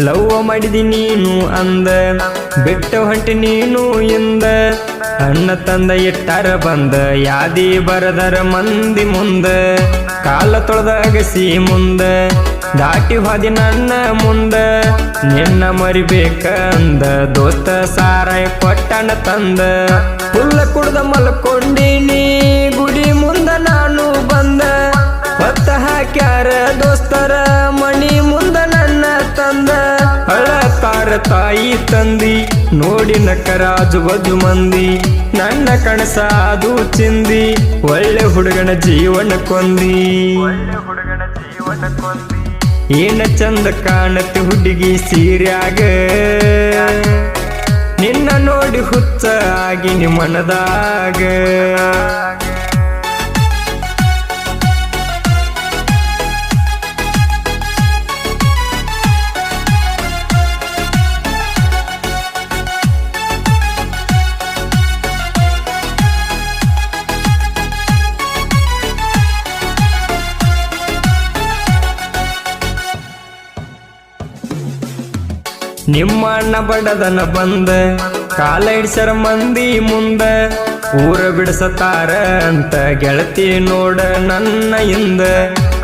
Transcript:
ಲವ್ವ ಮಾಡಿದಿ ನೀನು ಅಂದ, ಬಿಟ್ಟು ಹೊಂಟಿ ನೀನು ಎಂದ. ಅಣ್ಣ ತಂದ ಇಟ್ಟಾರ ಬಂದ, ಯಾದಿ ಬರದರ ಮಂದಿ ಮುಂದ. ಕಾಲ ತೊಳೆದಗಸಿ ಮುಂದ, ದಾಟಿ ಹೋದಿ ನನ್ನ ಮುಂದ. ನಿನ್ನ ಮರಿಬೇಕಂದ ದೋಸ್ತ ಸಾರಾಯ ಕೊಟ್ಟಣ್ಣ ತಂದ. ಹುಲ್ಲ ಕುಡ್ದ ಮಲ್ಕೊಂಡಿನಿ ಗುಡಿ ಮುಂದ ನಾನು ಬಂದ. ಹೊತ್ತ ಹಾಕ್ಯಾರ ದೋಸ್ತರ ಅಳತಾರ ತಾಯಿ ತಂದಿ ನೋಡಿ ನಕರಾಜು ಬದು ಮಂದಿ ನನ್ನ ಕಣಸ ಅದು ಚಿಂದಿ ಒಳ್ಳೆ ಹುಡುಗನ ಜೀವನ ಕೊಂದಿ. ಏನ ಚಂದ ಕಾಣತಿ ಹುಡುಗಿ ಸೀರ್ಯಾಗ. ನಿನ್ನ ನೋಡಿ ಹುಚ್ಚ ಆಗಿ ಮನದಾಗ ನಿಮ್ಮ ಅಣ್ಣ ಬಡದನ ಬಂದ ಕಾಲ ಹಿಡ್ಸರ ಮಂದಿ ಮುಂದ, ಊರ ಬಿಡಿಸತಾರ ಅಂತ ಗೆಳತಿ ನೋಡ ನನ್ನ ಹಿಂದ.